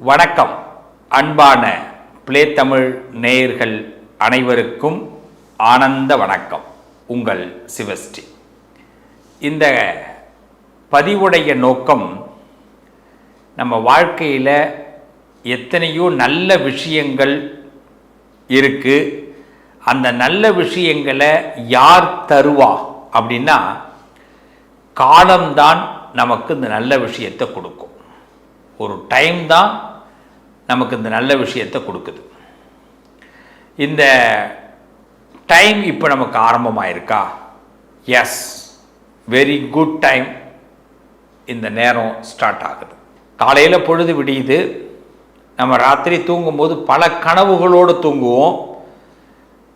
வணக்கம். அன்பான பிளே தமிழ் நேயர்கள் அனைவருக்கும் ஆனந்த வணக்கம். உங்கள் சிவஸ்ரீ. இந்த பதிவுடைய நோக்கம் நம்ம வாழ்க்கையில் எத்தனையோ நல்ல விஷயங்கள் இருக்குது அந்த நல்ல விஷயங்களை யார் தருவா அப்படின்னா காலம்தான் நமக்கு இந்த நல்ல விஷயத்தை கொடுக்கும். ஒரு டைம் தான் நமக்கு இந்த நல்ல விஷயத்தை கொடுக்குது. இந்த டைம் இப்போ நமக்கு ஆரம்பமாயிருக்கா? எஸ் வெரி குட் டைம் இந்த நேரம் ஸ்டார்ட் ஆகுது. காலையில் பொழுது விடியுது. நம்ம ராத்திரி தூங்கும்போது பல கனவுகளோடு தூங்குவோம்.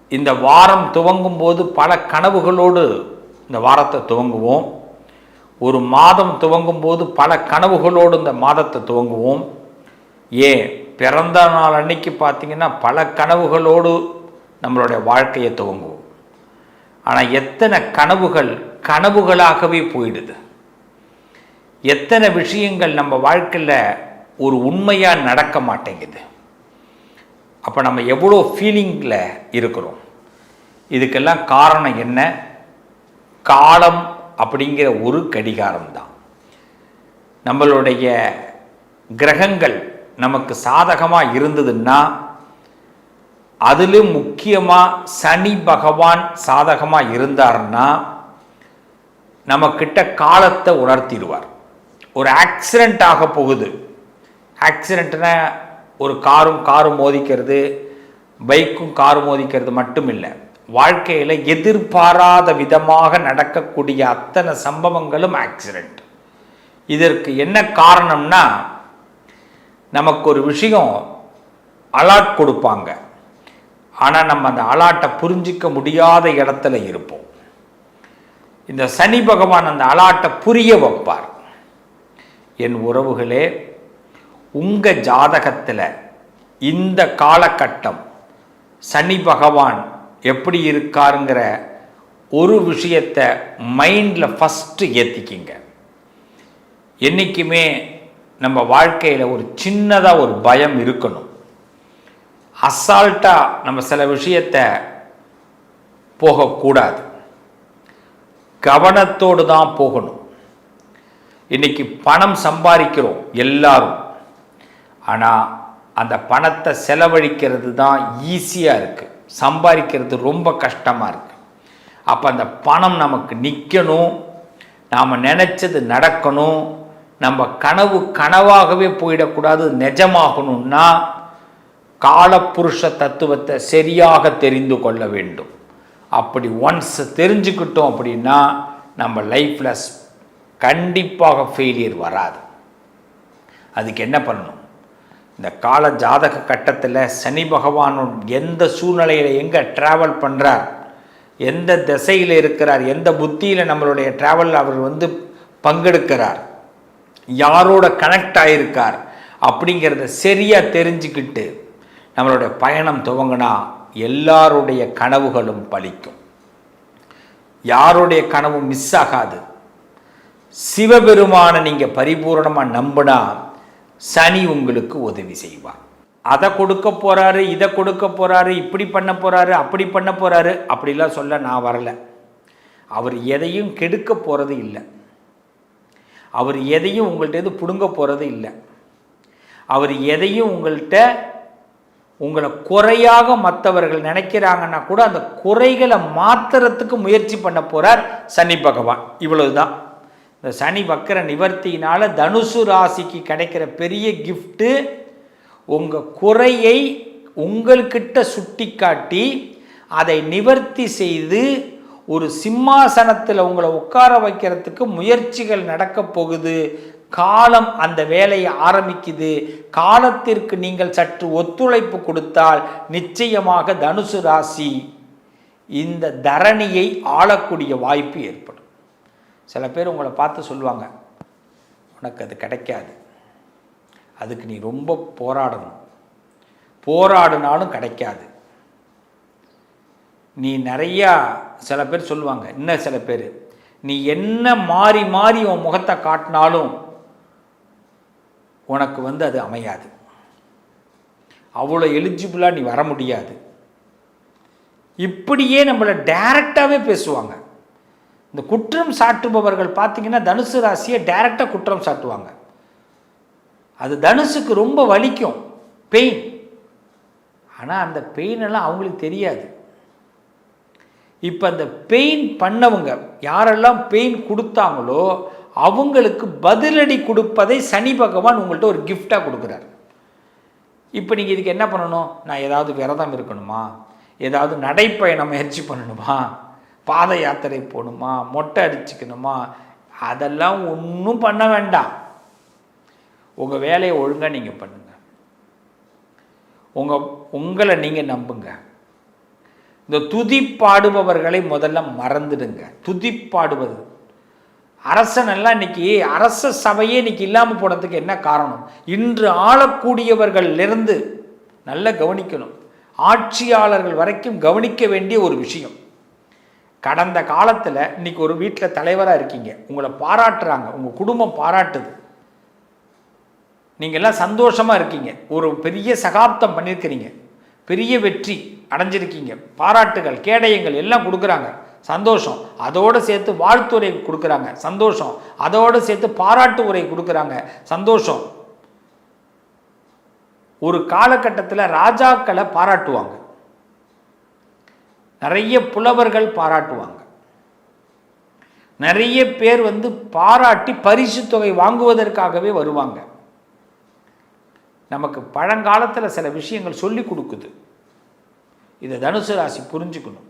இந்த வாரம் துவங்கும் போது பல கனவுகளோடு இந்த வாரத்தை துவங்குவோம். ஒரு மாதம் துவங்கும் போது பல கனவுகளோடு இந்த மாதத்தை துவங்குவோம். ஏன்? பிறந்த நாள் அன்னைக்கு பார்த்தீங்கன்னா பல கனவுகளோடு நம்மளுடைய வாழ்க்கையை துவங்குவோம். ஆனால் எத்தனை கனவுகள் கனவுகளாகவே போயிடுது. எத்தனை விஷயங்கள் நம்ம வாழ்க்கையில் ஒரு உண்மையாக நடக்க மாட்டேங்குது. அப்போ நம்ம எவ்வளோ ஃபீலிங்கில் இருக்கிறோம். இதுக்கெல்லாம் காரணம் என்ன? காலம் அப்படிங்கிற ஒரு கடிகாரம்தான். நம்மளுடைய கிரகங்கள் நமக்கு சாதகமாக இருந்ததுன்னா அதிலும் முக்கியமாக சனி பகவான் சாதகமாக இருந்தார்னா நம்மக்கிட்ட காலத்தை உணர்த்திடுவார். ஒரு ஆக்சிடெண்ட் ஆக போகுது. ஆக்சிடெண்ட்னா ஒரு காரும் காரும் மோதிக்கிறது பைக்கும் காரும் மோதிக்கிறது மட்டும் இல்லை வாழ்க்கையில் எதிர்பாராத விதமாக நடக்கக்கூடிய அத்தனை சம்பவங்களும் ஆக்சிடெண்ட் இதற்கு என்ன காரணம்னா நமக்கு ஒரு விஷயம் அலாட் கொடுப்பாங்க. ஆனால் நம்ம அந்த அலாட்டை புரிஞ்சிக்க முடியாத இடத்துல இருப்போம். இந்த சனி பகவான் அந்த அலாட்டை புரிய வைப்பார். என் உறவுகளே உங்கள் ஜாதகத்தில் இந்த காலகட்டம் சனி பகவான் எப்படி இருக்காருங்கிற ஒரு விஷயத்தை மைண்டில் ஃபஸ்ட்டு ஏற்றிக்கிங்க என்றைக்குமே நம்ம வாழ்க்கையில் ஒரு சின்னதாக ஒரு பயம் இருக்கணும். அசால்ட்டாக நம்ம சில விஷயத்தை போகக்கூடாது. கவனத்தோடு தான் போகணும். இன்றைக்கி பணம் சம்பாதிக்கிறோம் எல்லாரும். ஆனால் அந்த பணத்தை செலவழிக்கிறது தான் ஈஸியாக இருக்குது சம்பாதிக்கிறது ரொம்ப கஷ்டமாக இருக்குது அப்போ அந்த பணம் நமக்கு நிற்கணும் நாம் நினச்சது நடக்கணும் நம்ம கனவு கனவாகவே போயிடக்கூடாது நிஜமாகணும்னா காலப்புருஷ தத்துவத்தை சரியாக தெரிந்து கொள்ள வேண்டும். அப்படி ஒன்ஸ் தெரிஞ்சுக்கிட்டோம் அப்படின்னா நம்ம லைஃப்பில் கண்டிப்பாக ஃபெயிலியர் வராது. அதுக்கு என்ன பண்ணணும்? இந்த கால ஜாதக கட்டத்தில் சனி பகவான் எந்த சூழ்நிலையில் எங்கே ட்ராவல் பண்ணுறார் எந்த திசையில் இருக்கிறார் எந்த புத்தியில் நம்மளுடைய ட்ராவலில் அவர் வந்து பங்கெடுக்கிறார் யாரோட கனெக்ட் ஆகியிருக்கார் அப்படிங்கிறத சரியாக தெரிஞ்சுக்கிட்டு நம்மளுடைய பயணம் துவங்கினா எல்லாருடைய கனவுகளும் பலிக்கும். யாருடைய கனவும் மிஸ் ஆகாது. சிவபெருமானை நீங்கள் பரிபூரணமாக நம்பினா சனி உங்களுக்கு உதவி செய்வார். அதை கொடுக்க போகிறாரு இதை கொடுக்க போகிறாரு இப்படி பண்ண போகிறாரு அப்படி பண்ண போகிறாரு அப்படிலாம் சொல்ல நான் வரல. அவர் எதையும் கெடுக்க போகிறது இல்லை. அவர் எதையும் உங்கள்கிட்ட பிடுங்க போகிறது இல்லை. அவர் எதையும் உங்கள்கிட்ட உங்களை குறையாக மற்றவர்கள் நினைக்கிறாங்கன்னா கூட அந்த குறைகளை மாற்றுறதுக்கு முயற்சி பண்ண போகிறார் சனி பகவான். இவ்வளவுதான். இந்த சனி வக்கர நிவர்த்தியினால் தனுசு ராசிக்கு கிடைக்கிற பெரிய கிஃப்ட்டு உங்கள் குறையை உங்கள்கிட்ட சுட்டி காட்டி அதை நிவர்த்தி செய்து ஒரு சிம்மாசனத்தில் உங்களை உட்கார வைக்கிறதுக்கு முயற்சிகள் நடக்கப் போகுது. காலம் அந்த வேலையை ஆரம்பிக்குது. காலத்திற்கு நீங்கள் சற்று ஒத்துழைப்பு கொடுத்தால் நிச்சயமாக தனுசு ராசி இந்த தரணியை ஆளக்கூடிய வாய்ப்பு ஏற்படும். சில பேர் உங்களை பார்த்து சொல்லுவாங்க உனக்கு அது கிடைக்காது. அதுக்கு நீ ரொம்ப போராடணும். போராடினாலும் கிடைக்காது. நீ நிறையா சில பேர் சொல்லுவாங்க இன்னும் சில பேர் நீ என்ன மாறி மாறி உன் முகத்தை காட்டினாலும் உனக்கு வந்து அது அமையாது. அவ்வளோ எலிஜிபிளாக நீ வர முடியாது. இப்படியே நம்மளை டேரெக்டாகவே பேசுவாங்க. இந்த குற்றம் சாட்டுபவர்கள் பார்த்தீங்கன்னா தனுசு ராசியை டைரக்டாக குற்றம் சாட்டுவாங்க. அது தனுசுக்கு ரொம்ப வலிக்கும். பெயின் ஆனால் அந்த பெயின் எல்லாம் அவங்களுக்கு தெரியாது. இப்போ அந்த பெயின் பண்ணவங்க யாரெல்லாம் பெயின் கொடுத்தாங்களோ அவங்களுக்கு பதிலடி கொடுப்பதை சனி பகவான் உங்கள்கிட்ட ஒரு கிஃப்டாக கொடுக்குறார். இப்போ நீங்கள் இதுக்கு என்ன பண்ணணும்? நான் ஏதாவது விரதம் இருக்கணுமா? ஏதாவது நடைப்பயணம் முயற்சி பண்ணணுமா? பாத யாத்திரை போகணுமா? மொட்டை அடிச்சுக்கணுமா? அதெல்லாம் ஒன்றும் பண்ண வேண்டாம். உங்கள் வேலையை ஒழுங்காக நீங்கள் பண்ணுங்கள் உங்கள் உங்களை நீங்கள் நம்புங்க. இந்த துதி பாடுபவர்களை முதல்ல மறந்துடுங்க. துதி பாடுவது அரசனெல்லாம் இன்னைக்கு அரச சபையே இன்னைக்கு இல்லாமல் போனதுக்கு என்ன காரணம்? இன்று ஆளக்கூடியவர்களிலிருந்து நல்லா கவனிக்கணும். ஆட்சியாளர்கள் வரைக்கும் கவனிக்க வேண்டிய ஒரு விஷயம். கடந்த காலத்தில் இன்னைக்கு ஒரு வீட்டில் தலைவராக இருக்கீங்க. உங்களை பாராட்டுறாங்க. உங்கள் குடும்பம் பாராட்டுது. நீங்கள்லாம் சந்தோஷமாக இருக்கீங்க. ஒரு பெரிய சகாப்தம் பண்ணியிருக்கிறீங்க பெரிய வெற்றி அடைஞ்சிருக்கீங்க. பாராட்டுகள் கேடயங்கள் எல்லாம் கொடுக்குறாங்க. சந்தோஷம். அதோடு சேர்த்து வாழ்த்துறை கொடுக்குறாங்க. சந்தோஷம். அதோடு சேர்த்து பாராட்டு உரை கொடுக்குறாங்க. சந்தோஷம். ஒரு காலகட்டத்தில் ராஜாக்களை பாராட்டுவாங்க. நிறைய புலவர்கள் பாராட்டுவாங்க. நிறைய பேர் வந்து பாராட்டி பரிசு தொகை வாங்குவதற்காகவே வருவாங்க. நமக்கு பழங்காலத்தில் சில விஷயங்கள் சொல்லி கொடுக்குது. இதை தனுசு ராசி புரிஞ்சுக்கணும்.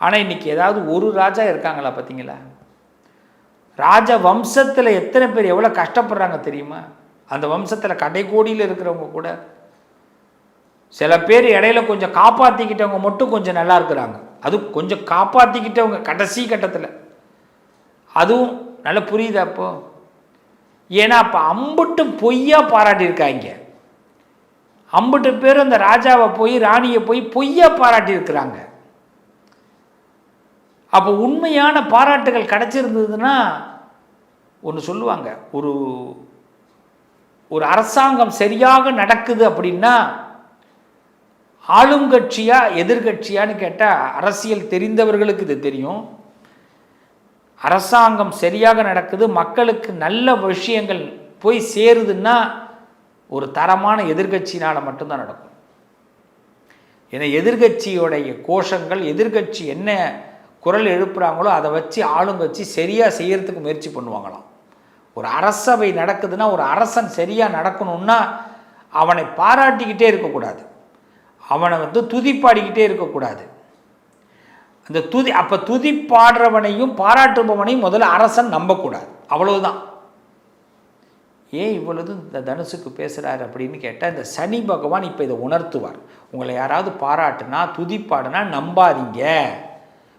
ஆனால் இன்றைக்கி ஏதாவது ஒரு ராஜா இருக்காங்களா பார்த்தீங்களா ராஜ வம்சத்தில் எத்தனை பேர் எவ்வளோ கஷ்டப்படுறாங்க தெரியுமா? அந்த வம்சத்தில் கடைக்கோடியில் இருக்கிறவங்க கூட சில பேர் இடையில கொஞ்சம் காப்பாற்றிக்கிட்டவங்க மட்டும் கொஞ்சம் நல்லா இருக்கிறாங்க. அது கொஞ்சம் காப்பாற்றிக்கிட்டவங்க கடைசி கட்டத்தில். அதுவும் நல்லா புரியுதா அப்போ? ஏன்னா அப்போ அம்புட்டு பொய்யா பாராட்டியிருக்காங்க. அம்புட்டு பேர் அந்த ராஜாவை போய் ராணியை போய் பொய்யா பாராட்டியிருக்கிறாங்க. அப்போ உண்மையான பாராட்டுகள் கிடச்சிருந்ததுன்னா ஒன்று சொல்லுவாங்க ஒரு ஒரு அரசாங்கம் சரியாக நடக்குது அப்படின்னா ஆளும் கட்சியா எதிர்கட்சியான்னு கேட்டால் அரசியல் தெரிந்தவர்களுக்கு இது தெரியும். அரசாங்கம் சரியாக நடக்குது மக்களுக்கு நல்ல விஷயங்கள் போய் சேருதுன்னா ஒரு தரமான எதிர்கட்சினால் மட்டும்தான் நடக்கும். ஏன்னா எதிர்கட்சியோடைய கோஷங்கள் எதிர்கட்சி என்ன குரல் எழுப்புகிறாங்களோ அதை வச்சு ஆளுங்கட்சி சரியாக செய்யறதுக்கு முயற்சி பண்ணுவாங்களாம். ஒரு அரசவை நடக்குதுன்னா ஒரு அரசன் சரியாக நடக்கணும்னா அவனை பாராட்டிக்கிட்டே இருக்கக்கூடாது. அவனை வந்து துதிப்பாடிக்கிட்டே இருக்கக்கூடாது. அந்த துதி அப்போ துதி பாடுறவனையும் பாராட்டுபவனையும் முதல்ல அரசன் நம்பக்கூடாது. அவ்வளவுதான். ஏன் இவ்வளவு இந்த தனுசுக்கு பேசுகிறாரு அப்படின்னு கேட்டால் இந்த சனி பகவான் இப்போ இதை உணர்த்துவார். உங்களை யாராவது பாராட்டுனா துதிப்பாடுனா நம்பாதீங்க.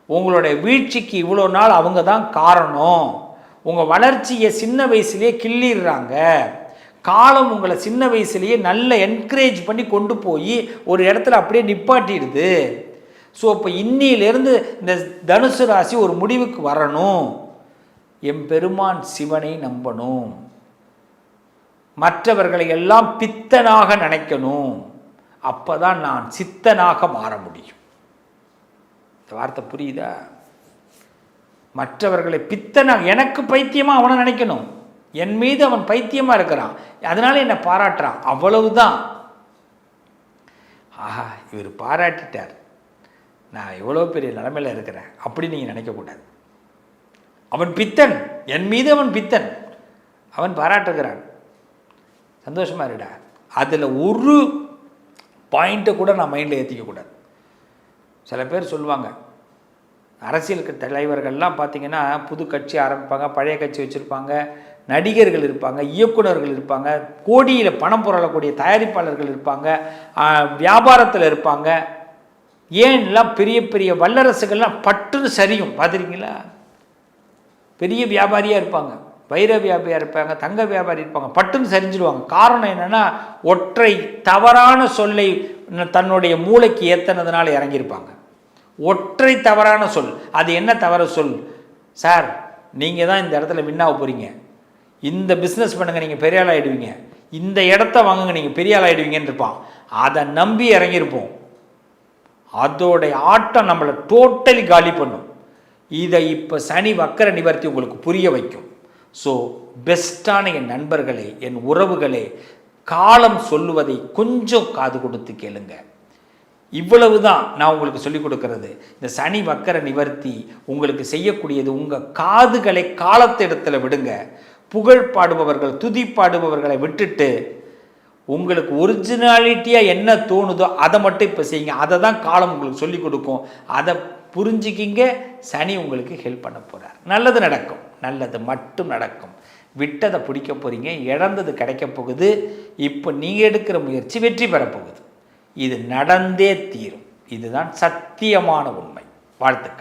உங்களுடைய வீழ்ச்சிக்கு இவ்வளோ நாள் அவங்க தான் காரணம். உங்கள் வளர்ச்சியை சின்ன வயசுலேயே கிள்ளிடுறாங்க. காலம் உங்களை சின்ன வயசுலேயே நல்ல என்கரேஜ் பண்ணி கொண்டு போய் ஒரு இடத்துல அப்படியே நிப்பாட்டிடுது. ஸோ இப்போ இன்னிலிருந்து இந்த தனுசு ராசி ஒரு முடிவுக்கு வரணும். எம்பெருமான் சிவனை நம்பணும். மற்றவர்களை எல்லாம் பித்தனாக நினைக்கணும். அப்போ தான் நான் சித்தனாக மாற முடியும். இந்த வார்த்தை புரியுதா? மற்றவர்களை பித்தனாக எனக்கு பைத்தியமாக அவனை நினைக்கணும். என் மீது அவன் பைத்தியமாக இருக்கிறான். அதனால என்னை பாராட்டுறான். அவ்வளவுதான். ஆஹா இவர் பாராட்டிட்டார். நான் எவ்வளோ பெரிய நிலைமையில் இருக்கிறேன். அப்படி நீங்கள் நினைக்கக்கூடாது அவன் பித்தன். என் மீது அவன் பித்தன். அவன் பாராட்டுகிறான். சந்தோஷமா இருடா. அதில் ஒரு பாயிண்ட்டை கூட நான் மைண்டில் ஏற்றிக்கக்கூடாது சில பேர் சொல்லுவாங்க அரசியல் தலைவர்கள்லாம் பார்த்தீங்கன்னா புது கட்சி ஆரம்பிப்பாங்க பழைய கட்சி வச்சுருப்பாங்க நடிகர்கள் இருப்பாங்க இயக்குனர்கள் இருப்பாங்க கோடியில் பணம் புரளக்கூடிய தயாரிப்பாளர்கள் இருப்பாங்க வியாபாரத்தில் இருப்பாங்க. ஏன்லாம் பெரிய பெரிய வல்லரசுகள்லாம் பட்டுன்னு சரியும் பார்த்துருக்கீங்களா பெரிய வியாபாரியாக இருப்பாங்க வைர வியாபாரியாக இருப்பாங்க தங்க வியாபாரி இருப்பாங்க பட்டுன்னு சரிஞ்சிடுவாங்க காரணம் என்னென்னா ஒற்றை தவறான சொல்லை தன்னுடைய மூளைக்கு ஏற்றினதுனால இறங்கியிருப்பாங்க. ஒற்றை தவறான சொல் அது என்ன தவற சொல்? சார் நீங்கள் தான் இந்த இடத்துல வின்னாக போகிறீங்க இந்த பிஸ்னஸ் பண்ணுங்கள் நீங்கள் பெரிய ஆள் ஆகிடுவீங்க இந்த இடத்த வாங்குங்க நீங்கள் பெரிய ஆள் ஆகிடுவீங்கன்னு இருப்பான். அதை நம்பி இறங்கியிருப்போம். அதோடைய ஆட்டம் நம்மளை டோட்டலி காலி பண்ணும். இதை இப்போ சனி வக்கர நிவர்த்தி உங்களுக்கு புரிய வைக்கும். ஸோ பெஸ்ட்டான என் நண்பர்களே என் உறவுகளே காலம் சொல்லுவதை கொஞ்சம் காது கொடுத்து கேளுங்க. இவ்வளவு தான் நான் உங்களுக்கு சொல்லிக் கொடுக்கறது. இந்த சனி வக்கர நிவர்த்தி உங்களுக்கு செய்யக்கூடியது உங்கள் காதுகளை காலத்திடத்தில் விடுங்க. புகழ் பாடுபவர்கள் துதி பாடுபவர்களை விட்டுட்டு உங்களுக்கு ஒரிஜினாலிட்டியாக என்ன தோணுதோ அதை மட்டும் இப்போ செய்யுங்க. அதை தான் காலம் உங்களுக்கு சொல்லிக் கொடுக்கும். அதை புரிஞ்சுக்கிங்க. சனி உங்களுக்கு ஹெல்ப் பண்ண போகிறார் நல்லது நடக்கும். நல்லது மட்டும் நடக்கும். விட்டதை பிடிக்க போகிறீங்க இழந்தது கிடைக்க போகுது. இப்போ நீங்கள் எடுக்கிற முயற்சி வெற்றி பெறப்போகுது இது நடந்தே தீரும். இதுதான் சத்தியமான உண்மை. வாழ்த்துக்கள்.